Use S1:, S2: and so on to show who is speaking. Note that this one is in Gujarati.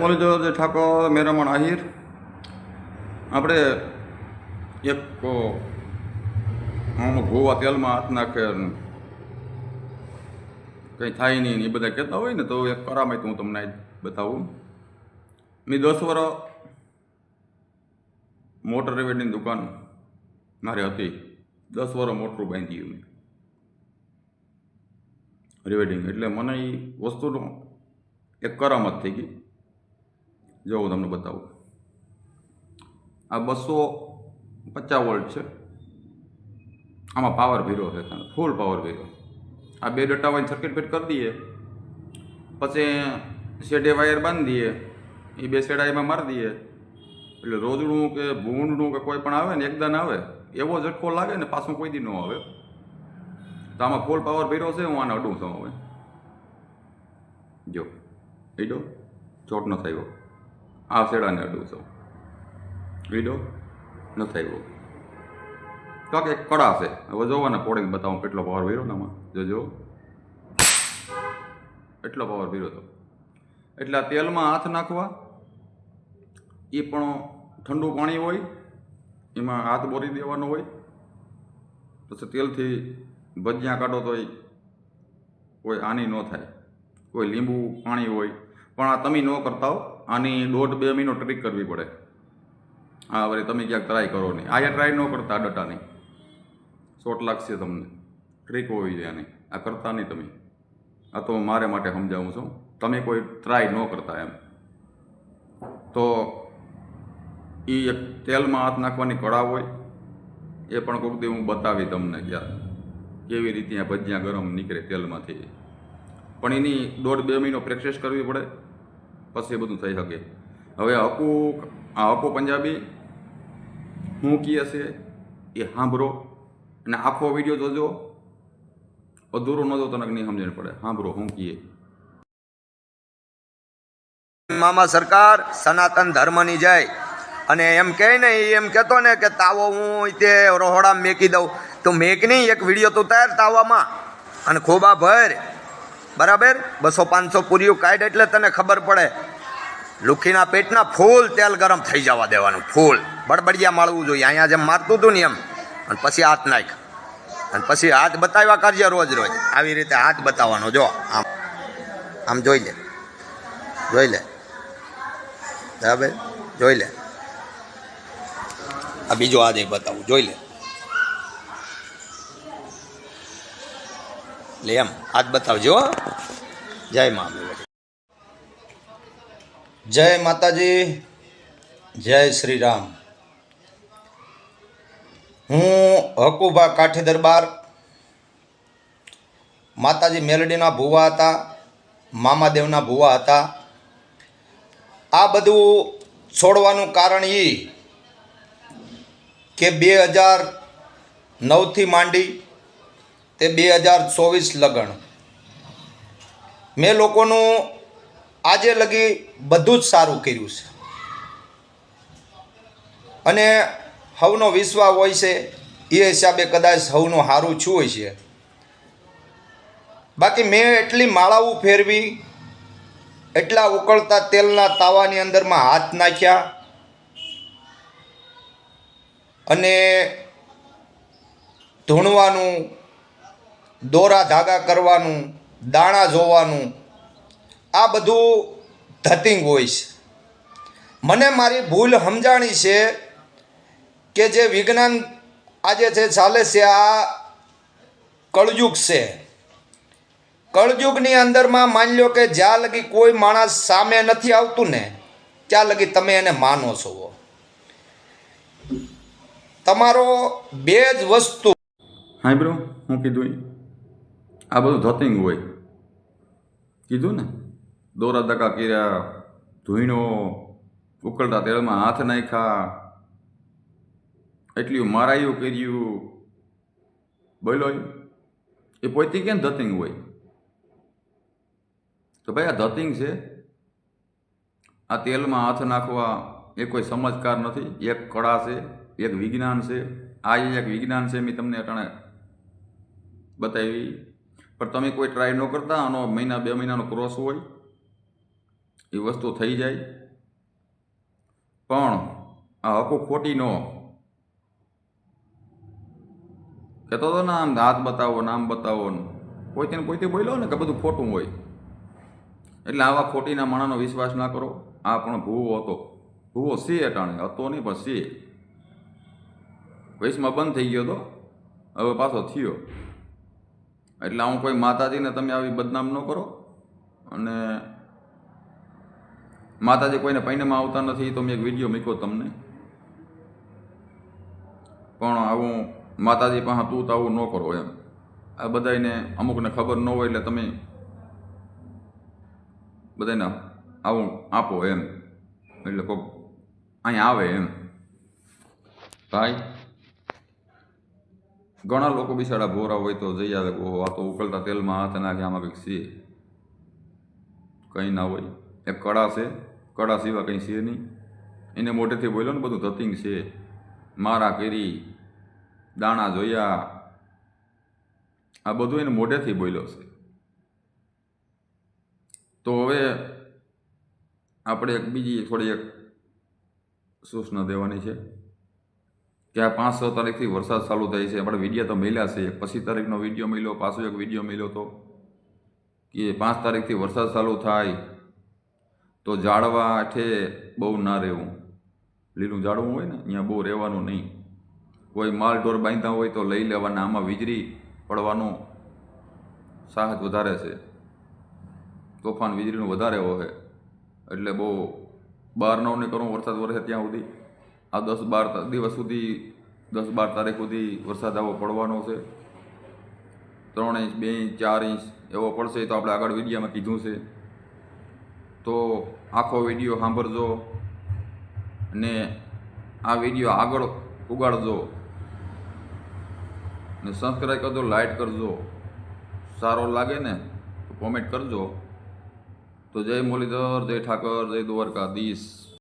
S1: મોલીદેવ ઠાકોર, મેરામણ આહિર. આપણે એક ગોવા તેલમાં હાથ નાખે કંઈ થાય નહીં એ બધા કહેતા હોય ને, તો એક કરામત હું તમને બતાવું. મેં દસ વર્ષ મોટર રેવેડની દુકાન મારી હતી. દસ વર્ષ મોટરું બાંધ્યું મેં. રિવેડિંગ એટલે મને એ વસ્તુનો એક કરામત થઈ ગઈ. જો હું તમને બતાવું. આ બસો પચાસ વોલ્ટ છે. આમાં પાવર ભીરો છે ફૂલ પાવર ભીરો આ બે ડટ્ટા વાઇન સર્કિટ ફિટ કરી દઈએ. પછી શેડે વાયર બાંધી દઈએ. એ બે શેડા એમાં મારી દઈએ. એટલે રોજડું કે ભૂંડનું કે કોઈ પણ આવે ને એકદમ આવે, એવો ઝટકો લાગે ને પાછું કોઈ દી ન આવે. તો આમાં ફૂલ પાવર ભીરો છે, હું આને અડું છું હવે. જો એ ચોટ ન થયો આ શેડાને અડું વિડો ન થયો તો કે કડા છે. હવે જોવાના પોડીને બતાવું કેટલો પાવર વીરો ને આમાં. જોજો. એટલો પાવર વીરો તો. એટલે આ તેલમાં હાથ નાખવા એ પણ ઠંડુ પાણી હોય, એમાં હાથ બોરી દેવાનો હોય, પછી તેલથી ભજીયા કાઢો તો કોઈ આની ન થાય. કોઈ લીંબુ પાણી હોય. પણ આ તમે ન કરતા હો. આની દોઢ બે મહિનો ટ્રીક કરવી પડે. હા વળી તમે ક્યાંક ટ્રાય કરો નહીં. આયા ટ્રાય ન કરતા ડટાની. શોટ લાગશે તમને. ટ્રીક હોવી જોઈએ આની. આ કરતા નહીં તમે. આ તો મારે માટે સમજાવું છું. તમે કોઈ ટ્રાય ન કરતા એમ. તો એ એક તેલમાં હાથ નાખવાની કળા હોય, એ પણ કોઈક દી હું બતાવી તમને યાર કેવી રીતે આ ભજીયા ગરમ નીકળે તેલમાંથી. પણ એની દોઢ બે મહિનો પ્રેક્ટિસ કરવી પડે. પછી એ બધું થઈ શકે. હવે હકુ, આ હકુ પંજાબી હું કી છે એ સાંભળો અને આખો વીડિયો જોજો. અધૂરો ન જો તને નહીં સમજણ પડે. સાંભળો હું કહીએ
S2: મામા સરકાર, સનાતન ધર્મની જય. અને એમ કહે ને એમ કહેતો ને કે તાવો હું તે રોહડામાં મેકી દઉં. તો મેકની એક વીડિયો તો તૈયાર તાવામાં. અને ખોબા ભર બરાબર? બસો પાંચસો પૂરીઓ કાઢ એટલે તને ખબર પડે. લુખીના પેટના ફૂલ તેલ ગરમ થઈ જવા દેવાનું, ફૂલ. બડબડિયા માળવું જોઈએ, અહીંયા જેમ મારતું હતું ને એમ. અને પછી હાથ નાખ. અને પછી હાથ બતાવ્યા કરજે રોજ રોજ. આવી રીતે હાથ બતાવવાનો, જો, આમ. આમ જોઈ લે. જોઈ લે. બરાબર? જોઈ લે. આ બીજો હાથ એ બતાવું, જોઈ લે. લે એમ, હાથ બતાવજો. જય મા. જય માતાજી, જય શ્રી રામ હું હકુભા કાઠી દરબાર માતાજી મેલડીના ભુવા હતા, મામાદેવના ભુવા હતા. આ બધું છોડવાનું કારણ એ કે બે હજાર નવથી માંડી તે બે હજાર ચોવીસ લગ્ન. મેં લોકોનું આજે લગી બધું જ સારું કર્યું છે. અને હવનો વિશ્વાસ હોય છે, એ હિસાબે કદાચ હવનું સારું છું છે. બાકી મેં એટલી માળાઓ ફેરવી, એટલા ઉકળતા તેલના તાવાની અંદરમાં હાથ નાખ્યા, અને ધૂણવાનું, દોરા ધાગા કરવાનું, દાણા જોવાનું આ બધું ધતિંગ હોય છે. મને મારી ભૂલ સમજાણી છે કે જે વિજ્ઞાન આજે છે ચાલે છે આ કળયુગ છે. કળયુગની અંદરમાં માની લો કે જ્યાં લગી કોઈ માણસ સામે નથી આવતું ને, ત્યાં લગી તમે એને માનો છો. તમારો બે જ વસ્તુ
S1: હા બ્રો, હું કીધું આ બધું ધતિંગ હોય. કીધું ને? દોરા ધક્કા કર્યા ધૂઈણો ઉકળતા તેલમાં હાથ નાખ્યા. એટલું મારાયું કર્યું. બોલો એ પોતી કેમ ધતિંગ હોય? તો ભાઈ આ ધતિંગ છે, આ તેલમાં હાથ નાખવા એ કોઈ સમજકાર નથી. એક કળા છે, એક વિજ્ઞાન છે. આ એક વિજ્ઞાન છે, મેં તમને અટાણે બતાવી. પણ તમે કોઈ ટ્રાય ન કરતા, આનો મહિના, બે મહિનાનો ક્રોસ હોય. એ વસ્તુ થઈ જાય. પણ આ હકુ ખોટી ન કહેતો હતો ને, આમ હાથ બતાવો નામ બતાવો કોઈ તેને કોઈથી બોલ્યો ને કે બધું ખોટું હોય. એટલે આવા ખોટીના માણાનો વિશ્વાસ ના કરો. આ પણ ભૂવો હતો. ભૂવો સી અટાણે, હતો નહીં પણ સી. વૈશમાં બંધ થઈ ગયો તો હવે પાછો થયો. એટલે હું કોઈ માતાજીને તમે આવી બદનામ ન કરો. અને માતાજી કોઈને પૈણમાં આવતા નથી, તો મેં એક વીડિયો મૂક્યો તમને. પણ આવું માતાજી પાસે તું તો આવું ન કરો એમ. આ બધાને અમુકને ખબર ન હોય એટલે તમે બધાને આવું આપો એમ. એટલે કોક અહીંયા આવે એમ. ભાઈ, ઘણા લોકો બિસાડા ભોરા હોય તો જઈ આવે. ઓહો, આ તો ઉકળતા તેલમાં હાથ નાખે, આમાં કંઈક છે. કંઈ ના હોય. એક કળા છે. કડા સિવાય કંઈ છે નહીં. એને મોઢેથી બોલ્યો ને બધું ધતિંગ છે. મારા કેરી, દાણા જોયા. આ બધું એને મોઢેથી બોલ્યો છે. તો હવે આપણે એક બીજી થોડી એક સૂચના દેવાની છે કે આ પાંચ છ તારીખથી વરસાદ ચાલુ થાય છે. આપણે વીડિયો તો મળ્યા છે. એક પચીસ તારીખનો વીડિયો મળ્યો પાછો એક વીડિયો મળ્યો તો કે પાંચ તારીખથી વરસાદ ચાલુ થાય. તો ઝાડવા આઠે બહુ ના રહેવું. લીલું ઝાડવું હોય ને, અહીંયા બહુ રહેવાનું નહીં. કોઈ માલ ઢોર બાંધતા હોય તો લઈ લેવાના, આમાં વીજળી પડવાનો સાહસ વધારે છે. તોફાન વીજળીનું વધારે હોય. એટલે બહુ બહાર ન કરો વરસાદ વરસે ત્યાં સુધી. આ દસ બાર દિવસ સુધી, દસ બાર તારીખ સુધી વરસાદ આવો પડવાનો છે. ત્રણ ઇંચ, બે ઇંચ, ચાર ઇંચ એવો પડશે તો આપણે આગળ વિડીયામાં કીધું છે. તો આખો વીડિયો સાંભળજો અને આ વીડિયો આગળ ઉગાડજો. ને સબસ્ક્રાઈબ કરજો લાઇક કરજો. સારો લાગે ને તો કોમેન્ટ કરજો. તો જય મુરલીધર, જય ઠાકર, જય દ્વારકાધીશ.